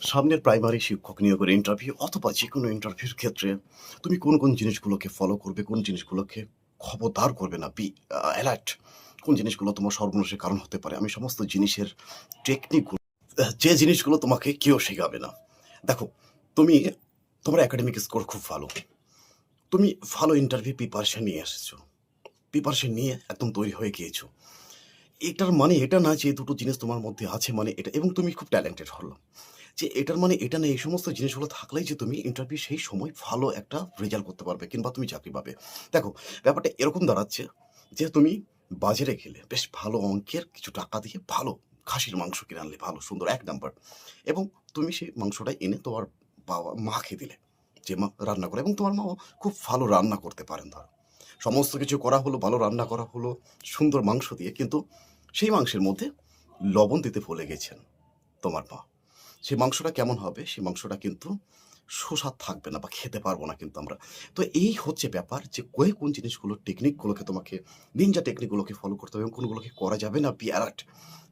সামনের প্রাইমারি শিক্ষক নিয়োগের ইন্টারভিউ অথবা যে কোনো ইন্টারভিউর ক্ষেত্রে তুমি কোন কোন জিনিসগুলোকে ফলো করবে, কোন জিনিসগুলোকে খবরদার করবে না? বি অ্যালার্ট কোন জিনিসগুলো তোমার সর্বনাশের কারণ হতে পারে? আমি সমস্ত জিনিসের টেকনিকগুলো যে জিনিসগুলো তোমাকে কেউ শেখাবে না। দেখো, তুমি, তোমার একাডেমিক স্কোর খুব ভালো। তুমি ভালো ইন্টারভিউ প্রিপারেশন নিয়ে এসেছ। প্রিপারেশন নিয়ে একদম তৈরি হয়ে গিয়েছো। এটার মানে এটা না যে দুটো জিনিস তোমার মধ্যে আছে মানে এটা, এবং তুমি খুব ট্যালেন্টেড হলো। যে এটার মানে এটা না, এই সমস্ত জিনিসগুলো থাকলেই যে তুমি ইন্টারভিউ সেই সময় ভালো একটা রেজাল্ট করতে পারবে কিংবা তুমি চাকরি পাবে। দেখো, ব্যাপারটা এরকম দাঁড়াচ্ছে যে তুমি বাজারে গেলে বেশ ভালো অঙ্কের কিছু টাকা দিয়ে ভালো খাসির মাংস কিনে আনলে, ভালো, সুন্দর, এক নাম্বার এবং তুমি সেই মাংসটা এনে তোমার বাবা, মাকে দিলে যে মা রান্না করে এবং তোমার মাও খুব ভালো রান্না করতে পারেন ধরো। সমস্ত কিছু করা হলো, ভালো রান্না করা হলো, সুন্দর মাংস দিয়ে, কিন্তু সেই মাংসের মধ্যে লবণ দিতে ভুলে গেছেন তোমার মা। সেই মাংসটা কেমন হবে? সেই মাংসটা কিন্তু সুস্বাদ থাকবে না বা খেতে পারব না কিন্তু আমরা। তো এই হচ্ছে ব্যাপার যে কয়ে কোন জিনিসগুলো টেকনিকগুলোকে তোমাকে নিনজা টেকনিকগুলোকে ফলো করতে হবে এবং কোনগুলোকে করা যাবে না বি অ্যালার্ট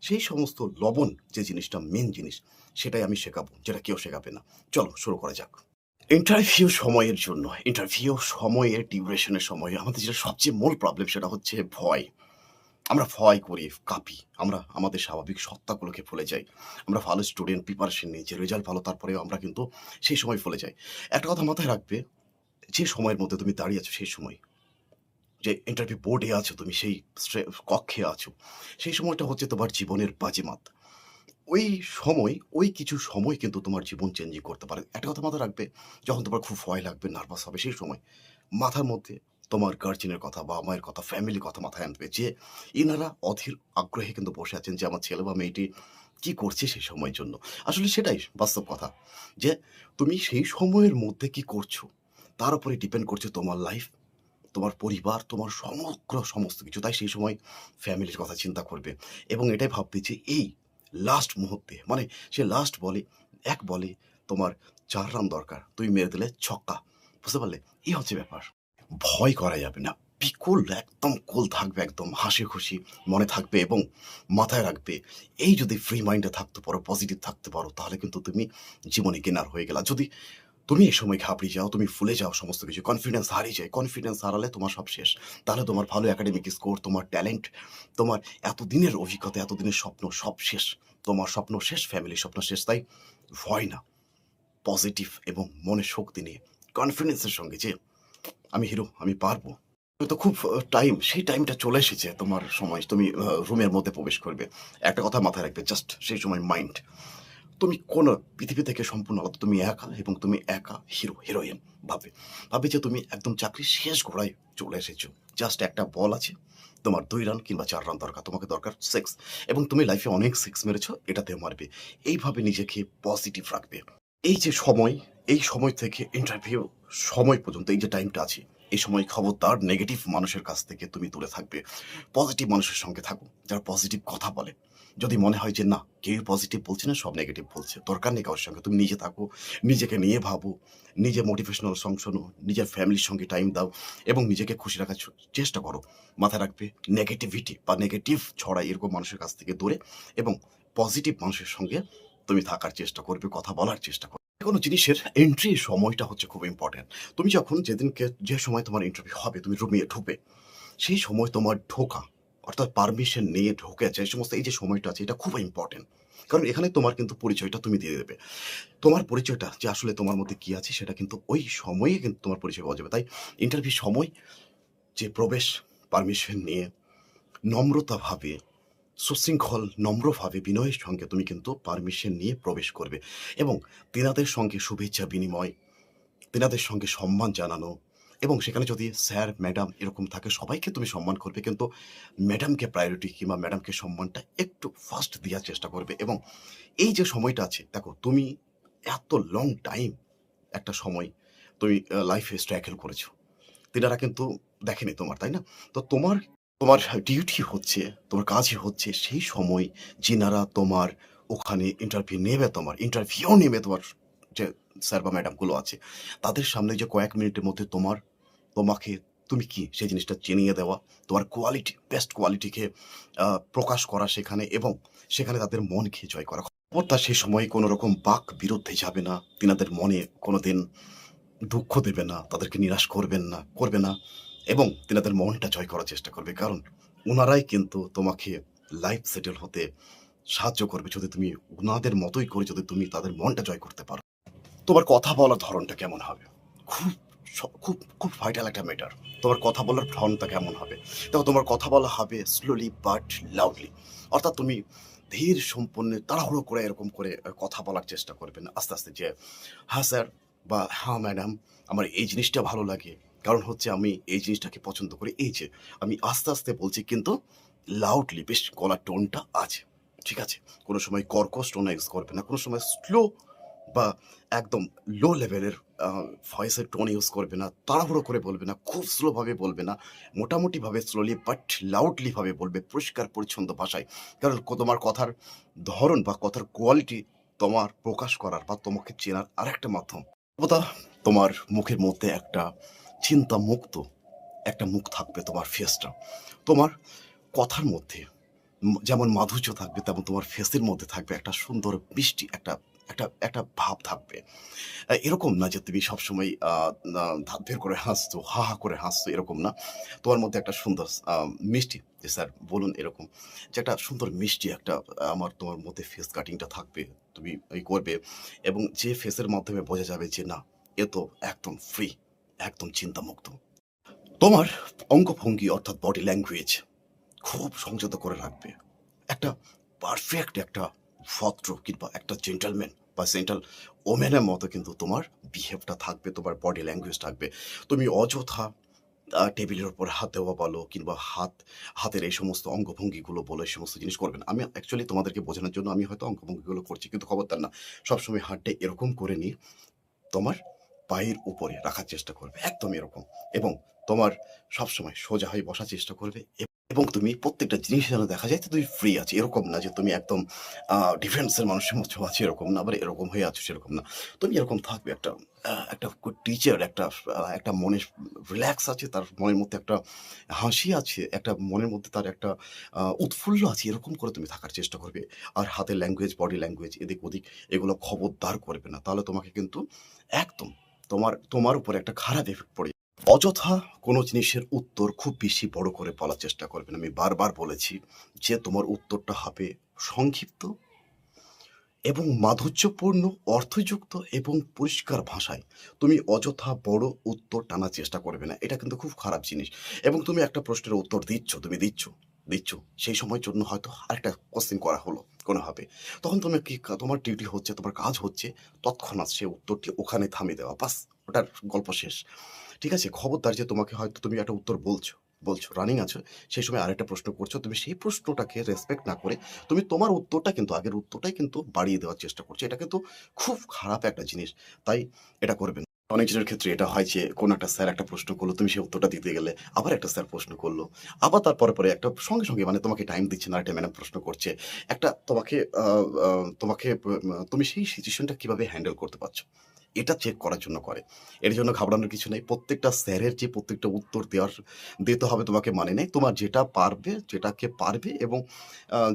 সেই সমস্ত লবণ যে জিনিসটা মেন জিনিস, সেটাই আমি শেখাবো, যেটা কেউ শেখাবে না। চলো, শুরু করা যাক। ইন্টারভিউ সময়ের জন্য ইন্টারভিউ সময়ের ডিউরেশনের সময় আমাদের যেটা সবচেয়ে মূল প্রবলেম সেটা হচ্ছে ভয়। আমরা ভয় করি, কাঁপি। আমরা, আমাদের স্বাভাবিক সত্তাগুলোকে ভুলে যাই। আমরা ভালো স্টুডেন্ট প্রিপারেশন যে রেজাল্ট ভালো তারপরেও আমরা কিন্তু সেই সময় ভুলে যাই। একটা কথা মাথায় রাখবে, যে সময়ের মধ্যে তুমি দাঁড়িয়ে আছো সেই সময়, যে ইন্টারভিউ বোর্ডে আছো তুমি, সেই কক্ষে আছো, সেই সময়টা হচ্ছে তোমার জীবনের বাজিমাত। ওই সময়, ওই কিছু সময় কিন্তু তোমার জীবন চেঞ্জিং করতে পারে। একটা কথা মাথায় রাখবে, যখন তোমার খুব ভয় লাগবে নার্ভাস হবে সেই সময়, মাথার মধ্যে তোমার গার্জেনের কথা বা মায়ের কথা ফ্যামিলির কথা মাথায় আনবে যে এনারা অধীর আগ্রহে কিন্তু বসে আছেন যে আমার ছেলে বা মেয়েটি কি করছে সেই সময়ের জন্য। আসলে সেটাই বাস্তব কথা যে তুমি সেই সময়ের মধ্যে কি করছ, তার উপরে ডিপেন্ড করছে তোমার লাইফ তোমার পরিবার, তোমার সমগ্র সমস্ত কিছু। তাই সেই সময় ফ্যামিলির কথা চিন্তা করবে এবং এটাই ভাববে যে এই লাস্ট মুহূর্তে মানে সে লাস্ট বলে, এক বলে তোমার চার রান দরকার তুমি মেরে দিলে ছক্কা। বুঝতে পারলে? এই হচ্ছে ব্যাপার। ভয় করা যাবে না। বিকুল, একদম কুল থাকবে, একদম হাসি খুশি মনে থাকবে এবং মাথায় রাখবে, এই যদি ফ্রি মাইন্ডে থাকতে পারো পজিটিভ থাকতে পারো, তাহলে কিন্তু তুমি জীবনে কেনার হয়ে গেলা। যদি তুমি এই সময় ঘাবড়ে যাও, তুমি ফুলে যাও সমস্ত কিছু কনফিডেন্স হারিয়ে যায় কনফিডেন্স হারালে তোমার সব শেষ। তাহলে তোমার ভালো একাডেমিক স্কোর তোমার ট্যালেন্ট তোমার এতদিনের অভিজ্ঞতা, এতদিনের স্বপ্ন সব শেষ। তোমার স্বপ্ন শেষ ফ্যামিলির স্বপ্ন শেষ, তাই ভয় না। পজিটিভ এবং মনের শক্তি নিয়ে কনফিডেন্সের সঙ্গে যে আমি হিরো, আমি পারব। তো খুব টাইম সেই টাইমটা চলে এসেছে তোমার সময়, তুমি রুমের মধ্যে প্রবেশ করবে। একটা কথা মাথায় রাখবে জাস্ট সেই সময় মাইন্ড তুমি কোন পৃথিবী থেকে সম্পূর্ণ আলাদা, তুমি একা এবং তুমি একা হিরো হিরোইন ভাবে ভাবে যে তুমি একদম চাকরি শেষ ঘোড়ায় চলে এসেছ। জাস্ট একটা বল আছে, তোমার দুই রান কিংবা চার রান দরকার, তোমাকে দরকার সিক্স এবং তুমি লাইফে অনেক সিক্স মেরেছো, এটাতে মারবে। এইভাবে নিজেকে পজিটিভ রাখবে। এই যে সময়, এই সময় থেকে ইন্টারভিউ সময় পর্যন্ত, এই যে টাইমটা আছে, এই সময় খবরদার নেগেটিভ মানুষের কাছ থেকে তুমি দূরে থাকবে। পজিটিভ মানুষের সঙ্গে থাকো, যারা পজিটিভ কথা বলে। যদি মনে হয় যে, না, কেউ পজিটিভ বলছে না, সব নেগেটিভ বলছে। দরকার নেই কারোর সঙ্গে, তুমি নিজে থাকো, নিজেকে নিয়ে ভাবো, নিজে মোটিভেশনাল সং শোনো, নিজের ফ্যামিলির সঙ্গে টাইম দাও এবং নিজেকে খুশি রাখার চেষ্টা করো। মাথায় রাখবে নেগেটিভিটি বা নেগেটিভ ছড়া এরকম মানুষের কাছ থেকে দূরে এবং পজিটিভ মানুষের সঙ্গে তুমি থাকার চেষ্টা করবে, কথা বলার চেষ্টা করবে। কোনো জিনিসের এন্ট্রি সময়টা হচ্ছে খুব ইম্পর্টেন্ট তুমি যখন যেদিনকে যে সময় তোমার ইন্টারভিউ হবে, তুমি রুমে ঢুকবে, সেই সময় তোমার ঢোকা, অর্থাৎ পারমিশন নিয়ে ঢোকে যে সমস্ত এই যে সময়টা আছে, এটা খুব ইম্পর্টেন্ট কারণ এখানে তোমার কিন্তু পরিচয়টা তুমি দিয়ে দেবে। তোমার পরিচয়টা যে আসলে তোমার মধ্যে কি আছে, সেটা কিন্তু ওই সময়ে কিন্তু তোমার পরিচয় পাওয়া যাবে। তাই ইন্টারভিউ সময় যে প্রবেশ পারমিশন নিয়ে নম্রতাভাবে সুশৃঙ্খল, নম্রভাবে বিনয়ের সঙ্গে তুমি কিন্তু পারমিশন নিয়ে প্রবেশ করবে এবং তেনাদের সঙ্গে শুভেচ্ছা বিনিময়, তেনাদের সঙ্গে সম্মান জানানো এবং সেখানে যদি স্যার, ম্যাডাম এরকম থাকে, সবাইকে তুমি সম্মান করবে কিন্তু ম্যাডামকে প্রায়োরিটি কিংবা ম্যাডামকে সম্মানটা একটু ফার্স্ট দেওয়ার চেষ্টা করবে এবং এই যে সময়টা আছে, দেখো তুমি এত লং টাইম একটা সময় তুমি লাইফে স্ট্রাগল করেছ। তেনারা কিন্তু দেখেনি তোমার, তাই না? তো তোমার তোমার ডিউটি হচ্ছে, তোমার কাজই হচ্ছে সেই সময় যিনারা তোমার ওখানে ইন্টারভিউ নেবে, তোমার ইন্টারভিউ নেবে তোমার যে স্যার বা ম্যাডামগুলো আছে। তাদের সামনে যে কয়েক মিনিটের মধ্যে তোমার, তোমাকে তুমি কি সেই জিনিসটা চিনিয়ে দেওয়া, তোমার কোয়ালিটি বেস্ট কোয়ালিটিকে প্রকাশ করা সেখানে এবং সেখানে তাদের মনকে জয় করা। ও তা সে সময় কোনো রকম বাক বিরুদ্ধে যাবে না, তিনাদের মনে কোনো দিন দুঃখ দেবে না, তাদেরকে নিরাশ করবেন না, করবে না। এবং তিনাদের মনটা জয় করার চেষ্টা করবে, কারণ ওনারাই কিন্তু তোমাকে লাইফ সেটেল হতে সাহায্য করবে যদি তুমি ওনাদের মতোই করে যদি তুমি তাদের মনটা জয় করতে পারো। তোমার কথা বলার ধরনটা কেমন হবে? খুব খুব খুব ভাইটাল একটা ম্যাটার তোমার কথা বলার ধরনটা কেমন হবে? দেখো, তোমার কথা বলা হবে স্লোলি বাট লাউডলি অর্থাৎ তুমি ধীর সম্পন্ন তাড়াহুড়ো করে এরকম করে কথা বলার চেষ্টা করবে না। আস্তে আস্তে যে হ্যাঁ স্যার বা হ্যাঁ ম্যাডাম, আমার এই জিনিসটা ভালো লাগে। কারণ হচ্ছে আমি এই জিনিসটাকে পছন্দ করি। এই যে, আমি আস্তে আস্তে বলছি কিন্তু লাউডলি বেশ গলার টোনটা আছে, ঠিক আছে? কোনো সময় কর্কশ টোন ইউজ করবে না, কোনো সময় স্লো বা একদম লো লেভেলের ভয়েসের টোন ইউজ করবে না, তাড়াহুড়ো করে বলবে না, খুব স্লোভাবে বলবে না মোটামুটিভাবে স্লোলি বাট লাউডলিভাবে বলবে পরিষ্কার পরিচ্ছন্ন ভাষায়। কারণ তোমার কথার ধরন বা কথার কোয়ালিটি তোমার প্রকাশ করার বা তোমাকে চেনার আরেকটা মাধ্যম। তোমার মুখের মধ্যে একটা চিন্তা মুক্ত একটা মুখ থাকবে তোমার ফেসটা তোমার কথার মধ্যে যেমন মাধুর্য থাকবে, তেমন তোমার ফেসের মধ্যে থাকবে একটা সুন্দর মিষ্টি, একটা একটা একটা ভাব থাকবে। এরকম না যে তুমি সবসময় বের করে হাসছো, হা হা করে হাসছো, এরকম না। তোমার মধ্যে একটা সুন্দর মিষ্টি, যে স্যার বলুন এরকম, যে একটা সুন্দর মিষ্টি একটা, আমার তোমার মধ্যে ফেস কাটিংটা থাকবে, তুমি করবে। এবং যে ফেসের মাধ্যমে বোঝা যাবে যে না, এ তো একদম ফ্রি একদম চিন্তামুক্ত। তোমার অঙ্গভঙ্গি অর্থাৎ বডি ল্যাঙ্গুয়েজ খুব সংযত করে রাখবে। একটা পারফেক্ট একটা ভদ্র কিংবা একটা জেন্টালম্যান বা জেন্টাল ওমেনের মতো কিন্তু তোমার বিহেভটা থাকবে, তোমার বডি ল্যাঙ্গুয়েজ থাকবে। তুমি অযথা টেবিলের উপর হাত দেওয়া বলো কিংবা হাত, হাতের এই সমস্ত অঙ্গভঙ্গিগুলো বলো, এই সমস্ত জিনিস করবেন আমি অ্যাকচুয়ালি তোমাদেরকে বোঝানোর জন্য আমি হয়তো অঙ্গভঙ্গিগুলো করছি, কিন্তু খবরদার না। সবসময় হাতটা এরকম করে নিয়ে তোমার পায়ের উপরে রাখার চেষ্টা করবে, একদম এরকম। এবং তোমার সবসময় সোজা হয়ে বসার চেষ্টা করবে এবং তুমি প্রত্যেকটা জিনিস যেন দেখা যায় তুমি ফ্রি আছে। এরকম না যে তুমি একদম ডিফেন্সের মানুষের মতো আছো, এরকম না, আবার এরকম হয়ে আছো সেরকম না। তুমি এরকম থাকবে, একটা একটা টিচার একটা একটা মনে রিল্যাক্স আছে, তার মনের মধ্যে একটা হাসি আছে, একটা মনের মধ্যে তার একটা উৎফুল্ল আছে, এরকম করে তুমি থাকার চেষ্টা করবে। আর হাতের ল্যাঙ্গুয়েজ বডি ল্যাঙ্গুয়েজ এদিক ওদিক এগুলো খবরদার করবে না। তাহলে তোমাকে কিন্তু একদম তোমার তোমার উপর একটা খারাপ এফেক্ট পড়ে অযথা কোনো জিনিসের উত্তর খুব বেশি বড় করে বলার চেষ্টা করবেন আমি বারবার বলেছি যে তোমার উত্তরটা হবে সংক্ষিপ্ত এবং মাধুর্যপূর্ণ, অর্থযুক্ত এবং পরিষ্কার ভাষায়। তুমি অযথা বড় উত্তর টানার চেষ্টা করবে না। এটা কিন্তু খুব খারাপ জিনিস। এবং তুমি একটা প্রশ্নের উত্তর দিচ্ছ, তুমি দিচ্ছ। দিচ্ছ, সেই সময়ের জন্য হয়তো আরেকটা কোশ্চেন করা হলো কোনো হবে তখন তোমার কি তোমার ডিউটি হচ্ছে, তোমার কাজ হচ্ছে, তৎক্ষণাৎ সে উত্তরটি ওখানে থামিয়ে দেওয়া। বাস, ওটার গল্প শেষ। ঠিক আছে, খবরদার যে তোমাকে হয়তো তুমি একটা উত্তর বলছো বলছো রানিং আছো, সেই সময় আরেকটা প্রশ্ন করছ, তুমি সেই প্রশ্নটাকে রেসপেক্ট না করে তুমি তোমার উত্তরটা কিন্তু, আগের উত্তরটাই কিন্তু বাড়িয়ে দেওয়ার চেষ্টা করছ। এটা কিন্তু খুব খারাপ একটা জিনিস। তাই এটা করবেন অনেক জনের ক্ষেত্রে এটা হয় যে, কোনো একটা স্যার একটা প্রশ্ন করল, তুমি সেই উত্তরটা দিতে গেলে আবার একটা স্যার প্রশ্ন করল। আবার তারপরে পরে একটা সঙ্গে সঙ্গে মানে তোমাকে টাইম দিচ্ছে না, একটা ম্যাডাম প্রশ্ন করছে। একটা তোমাকে তোমাকে, তুমি সেই সিচুয়েশনটা কীভাবে হ্যান্ডেল করতে পারছ? এটা চেক করার জন্য করে। এর জন্য ঘাবড়ানোর কিছু নেই। প্রত্যেকটা স্যারের যে প্রত্যেকটা উত্তর দেওয়ার, দিতে হবে তোমাকে মানে নেই। তোমার যেটা পারবে, যেটাকে পারবে এবং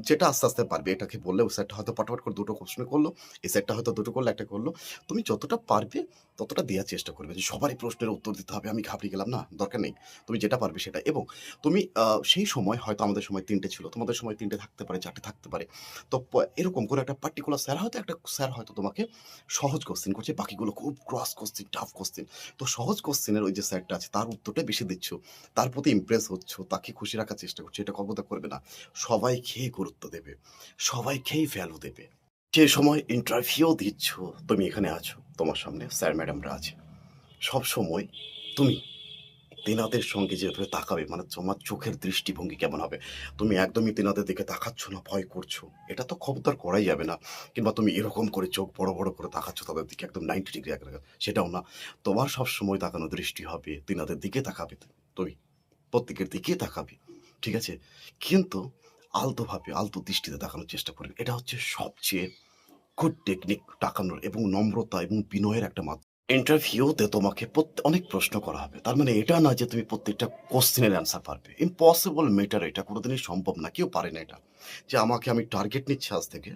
যেটা আস্তে আস্তে পারবে, এটাকে বললে ওই স্যারটা হয়তো পটাপট করে দুটো প্রশ্ন করল, এই স্যারটা হয়তো দুটো করল, একটা করল। তুমি যতটা পারবে ততটা দেওয়ার চেষ্টা করবে যে সবারই প্রশ্নের উত্তর দিতে হবে, আমি ঘাবড়ে গেলাম, না, দরকার নেই। তুমি যেটা পারবে সেটা এবং তুমি সেই সময় হয়তো আমাদের সময় তিনটে ছিল, তোমাদের সময় তিনটে থাকতে পারে, চারটে থাকতে পারে। তো এরকম করে একটা পার্টিকুলার স্যার হয়তো একটা স্যার হয়তো তোমাকে সহজ কোশ্চেন করছে, বাকিগুলো খুব ক্রস কোশ্চেন টাফ কোশ্চেন তো সহজ কোশ্চেনের ওই যে স্যারটা আছে, তার উত্তরটা বেশি দিচ্ছ, তার প্রতি ইমপ্রেস হচ্ছ, তাকে খুশি রাখার চেষ্টা করছ, এটা কবতা করবে না। সবাই খেয়ে গুরুত্ব দেবে, সবাই খেয়েই ভ্যালু দেবে। যে সময় ইন্টারভিউ দিচ্ছ, তুমি এখানে আছো, তোমার সামনে স্যার ম্যাডামরা আছে। সব সময় তুমি তেনাদের সঙ্গে যেভাবে তাকাবে মানে তোমার চোখের দৃষ্টিভঙ্গি কেমন হবে? তুমি একদমই তেনাদের দিকে তাকাচ্ছ না, ভয় করছ? এটা তো খবরদার করাই যাবে না। কিংবা তুমি এরকম করে চোখ বড় বড় করে তাকাচ্ছ, তাদের দিকে একদম নাইনটি ডিগ্রি সেটাও না। তোমার সব সময় তাকানো দৃষ্টি হবে, তেনাদের দিকে তাকাবে তুমি। প্রত্যেকের দিকে তাকাবে, ঠিক আছে? কিন্তু আলতোভাবে আলতো দৃষ্টিতে তাকানোর চেষ্টা করবে এটা হচ্ছে সবচেয়ে গুড টেকনিক তাকানোর এবং নম্রতা এবং বিনয়ের একটা মাধ্যম। ইন্টারভিউতে তোমাকে অনেক প্রশ্ন করা হবে। তার মানে এটা না যে তুমি প্রত্যেকটা কোশ্চেনের অ্যান্সার পারবে। ইম্পসিবল মেটার এটা কোনোদিনই সম্ভব না কেউ পারে না এটা। যে আমাকে আমি টার্গেট নিচ্ছি আজ থেকে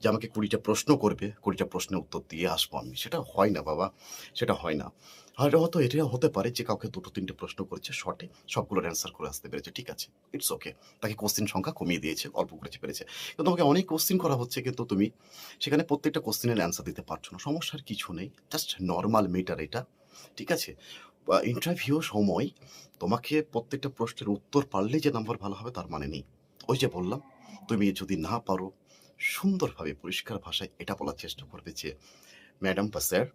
যে আমাকে কুড়িটা প্রশ্ন করবে, কুড়িটা প্রশ্নের উত্তর দিয়ে আসব আমি। সেটা হয় না বাবা, সেটা হয় না। হয়তো হয়তো এটা হতে পারে যে কাউকে দুটো তিনটে প্রশ্ন করেছে শর্টে, সবগুলোর অ্যান্সার করে আসতে পেরেছে। ঠিক আছে, ইটস ওকে। তাকে কোয়েশ্চেন সংখ্যা কমিয়ে দিয়েছে, অল্প করেছে পেরেছে। কিন্তু তোমাকে অনেক কোয়েশ্চেন করা হচ্ছে কিন্তু তুমি সেখানে প্রত্যেকটা কোয়েশ্চেনের অ্যান্সার দিতে পারছ না। সমস্যার কিছু নেই। জাস্ট নর্মাল ম্যাটার এটা। ঠিক আছে? ইন্টারভিউ সময় তোমাকে প্রত্যেকটা প্রশ্নের উত্তর পারলেই যে নাম্বার ভালো হবে তার মানে নেই। ওই যে বললাম, তুমি যদি না পারো সুন্দরভাবে পরিষ্কার ভাষায় এটা বলার চেষ্টা করবে যে, "ম্যাডাম বা স্যার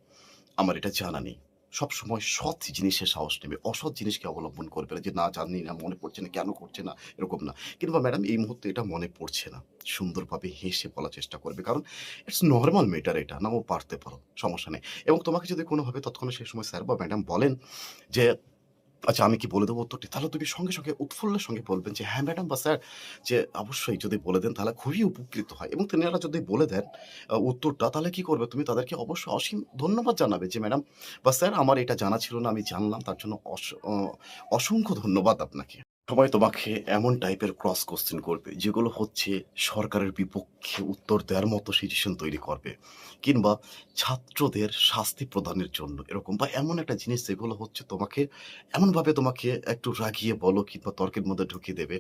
আমার এটা জানা নেই।" সবসময় সৎ জিনিসে সাহস নেবে। অসৎ জিনিসকে অবলম্বন করবে না যে, "না জানি না, মনে পড়ছে না, কেন করছে না?" এরকম না। কিংবা "ম্যাডাম এই মুহূর্তে এটা মনে পড়ছে না।" সুন্দরভাবে হেসে বলার চেষ্টা করবে। কারণ ইটস নর্মাল মেটার এটা। না ও পারতে পারো, সমস্যা নেই। এবং তোমাকে যদি কোনোভাবে তৎক্ষণাৎ সেই সময় স্যার বা ম্যাডাম বলেন যে, "আচ্ছা আমি কি বলে দেবো উত্তরটি?" তাহলে তুমি সঙ্গে, সঙ্গে উৎফুল্লের সঙ্গে বলবেন যে, "হ্যাঁ ম্যাডাম বা স্যার" যে অবশ্যই যদি বলে দেন তাহলে খুবই উপকৃত হয়। এবং তিনারা যদি বলে দেন উত্তরটা তাহলে কি করবে? তুমি তাদেরকে অবশ্যই অসীম ধন্যবাদ জানাবে যে, "ম্যাডাম বা স্যার আমার এটা জানা ছিল না, আমি জানলাম। তার জন্য অস অসংখ্য ধন্যবাদ আপনাকে।" সবাই তোমাকে এমন টাইপের ক্রস কোশ্চেন করবে যেগুলো হচ্ছে সরকারের বিপক্ষে উত্তর দেওয়ার মতো সিচুয়েশন তৈরি করবে। কিংবা ছাত্রদের শাস্তি প্রদানের জন্য এরকম বা এমন একটা জিনিস যেগুলো হচ্ছে তোমাকে এমনভাবে তোমাকে একটু রাগিয়ে বলো কিংবা তর্কের মধ্যে ঢুকিয়ে দেবে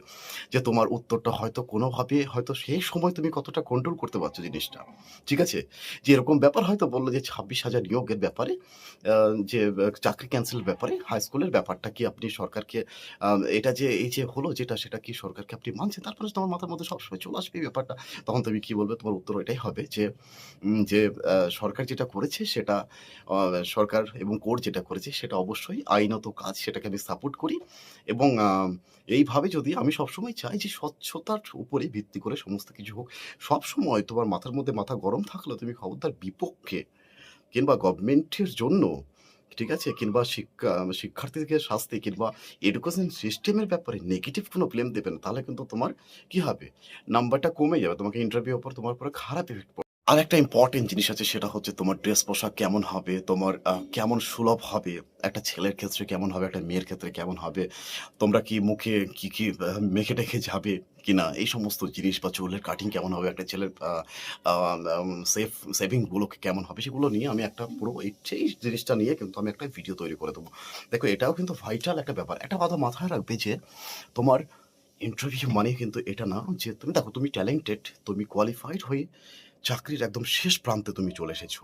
যে তোমার উত্তরটা হয়তো কোনোভাবে হয়তো সেই সময় তুমি কতটা কন্ট্রোল করতে পারছ জিনিসটা। ঠিক আছে? যে এরকম ব্যাপার হয়তো বলল যে ২৬,০০০ নিয়োগের ব্যাপারে যে চাকরি ক্যান্সেলের ব্যাপারে হাই স্কুলের ব্যাপারটা কি আপনি সরকারকে এটা যে এই যে হলো যেটা সেটা কি সরকারকে আপনি মানছেন? তারপরে তোমার মাথার মধ্যে সবসময় চলে আসবে ব্যাপারটা। তখন তুমি কি বলবে? তোমার উত্তর এটাই হবে যে, যে সরকার যেটা করেছে সেটা সরকার এবং কোর্ট যেটা করেছে সেটা অবশ্যই আইনত কাজ সেটাকে আমি সাপোর্ট করি এবং এইভাবে যদি আমি সবসময় চাই যে স্বচ্ছতার উপরে ভিত্তি করে সমস্ত কিছু হোক। সবসময় তোমার মাথার মধ্যে মাথা গরম থাকলেও তুমি খবরদার বিপক্ষে কিংবা গভর্নমেন্টের জন্য ঠিক আছে? কিংবা শিক্ষা শিক্ষার্থীদের শাস্তি কিংবা এডুকেশন সিস্টেমের ব্যাপারে নেগেটিভ কোনো ব্লেম দেবে না। তাহলে কিন্তু তোমার কি হবে? নাম্বারটা কমে যাবে। তোমাকে ইন্টারভিউ ওপর তোমার উপরে খারাপ ইফেক্ট পড়বে। আরেকটা ইম্পোর্টেন্ট জিনিস আছে সেটা হচ্ছে তোমার ড্রেস পোশাক কেমন হবে? তোমার কেমন সুলভ হবে? একটা ছেলের ক্ষেত্রে কেমন হবে? একটা মেয়ের ক্ষেত্রে কেমন হবে? তোমরা কি মুখে কি, কি মেখে-টেখে যাবে কি না এই সমস্ত জিনিস বা চুলের কাটিং কেমন হবে? একটা ছেলের সেফ আ আম সেভ সেভিংগুলো কেমন হবে? সেগুলো নিয়ে আমি একটা পুরো এই জিনিসটা নিয়ে কিন্তু আমি একটা ভিডিও তৈরি করে দেবো। দেখো এটাও কিন্তু ভাইটাল একটা ব্যাপার। একটা কথা মাথায় রাখবে যে তোমার ইন্টারভিউ মানে কিন্তু এটা না যে তুমি দেখো তুমি ট্যালেন্টেড, তুমি কোয়ালিফাইড হয়ে চাকরির একদম শেষ প্রান্তে তুমি চলে এসেছ।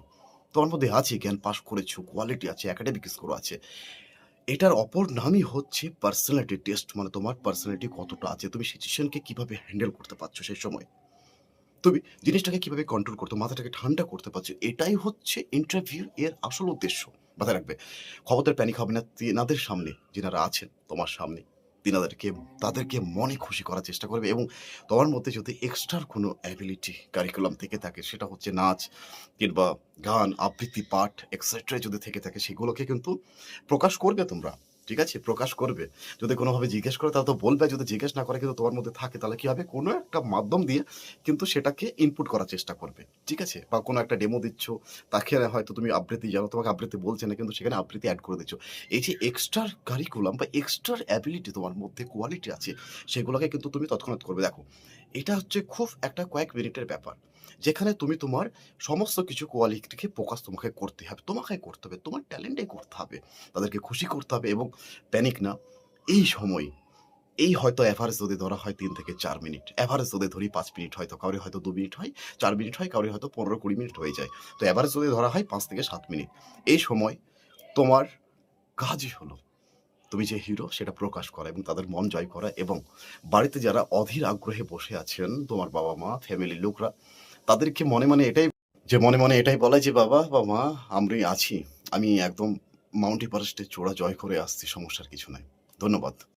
তোমার মধ্যে আছে জ্ঞান পাস করেছ, কোয়ালিটি আছে, একাডেমিক স্কোর আছে। এটার অপর নামই হচ্ছে পার্সোনালিটি টেস্ট মানে তোমার পার্সোনালিটি কতটা আছে? তুমি সিচুয়েশনকে কীভাবে হ্যান্ডেল করতে পারছ সেই সময়? তুমি জিনিসটাকে কীভাবে কন্ট্রোল করতে মাথাটাকে ঠান্ডা করতে পারছ? এটাই হচ্ছে ইন্টারভিউ এর আসল উদ্দেশ্য। মাথায় রাখবে। খবরদার প্যানিক হবে না তেনাদের সামনে যেনারা আছেন তোমার সামনে। তিনাদেরকে তাদেরকে মনে খুশি করার চেষ্টা করবে এবং তোমার মধ্যে যদি এক্সট্রার কোনো অ্যাবিলিটি কারিকুলাম থেকে থাকে সেটা হচ্ছে নাচ কিংবা গান, আবৃত্তি, পাঠ এক্সেট্রা যদি থেকে থাকে সেগুলোকে কিন্তু প্রকাশ করবে তোমরা। ঠিক আছে? প্রকাশ করবে। যদি কোনোভাবে জিজ্ঞেস করে তাহলে তো বলবে যদি জিজ্ঞেস না করে কিন্তু তোমার মধ্যে থাকে তাহলে কি হবে? কোনো একটা মাধ্যম দিয়ে কিন্তু সেটাকে ইনপুট করার চেষ্টা করবে। ঠিক আছে? বা কোনো একটা ডেমো দিচ্ছ, তাকে হয়তো তুমি আবৃত্তি জানো, তোমাকে আবৃত্তি বলছে না কিন্তু সেখানে আবৃত্তি অ্যাড করে দিচ্ছ। এই যে এক্সট্রা কারিকুলাম বা এক্সট্রা অ্যাবিলিটি তোমার মধ্যে কোয়ালিটি আছে সেগুলোকে কিন্তু তুমি তৎক্ষণাৎ করবে। দেখো, এটা হচ্ছে খুব একটা কয়েক মিনিটের ব্যাপার। যেখানে তুমি তোমার সমস্ত কিছু কোয়ালিটিকে প্রকাশ তোমাকে করতে হবে। তোমাকে করতে হবে। তোমার ট্যালেন্টে করতে হবে। তাদেরকে খুশি করতে হবে এবং প্যানিক না। এই সময় এই হয়তো এভারেজ যদি ধরা হয় তিন থেকে চার মিনিট। এভারেজ যদি ধরি পাঁচ মিনিট হয়তো কারও হয়তো ২ মিনিট হয়, চার মিনিট হয়, কারও হয়তো ১৫-২০ মিনিট হয়ে যায়। তো এভারেজ যদি ধরা হয় পাঁচ থেকে সাত মিনিট। এই সময় তোমার কাজই হলো তুমি যে হিরো সেটা প্রকাশ করা এবং তাদের মন জয় করা এবং বাড়িতে যারা অধীর আগ্রহে বসে আছেন তোমার বাবা-মা, ফ্যামিলির লোকরা তাদেরকে মনে, মনে এটাই যে মনে, মনে এটাই বলে যে, "বাবা বা মা আমরাই আছি। আমি একদম মাউন্ট এভারেস্টের চূড়া জয় করে আসছি। সমস্যার কিছু নাই।" ধন্যবাদ।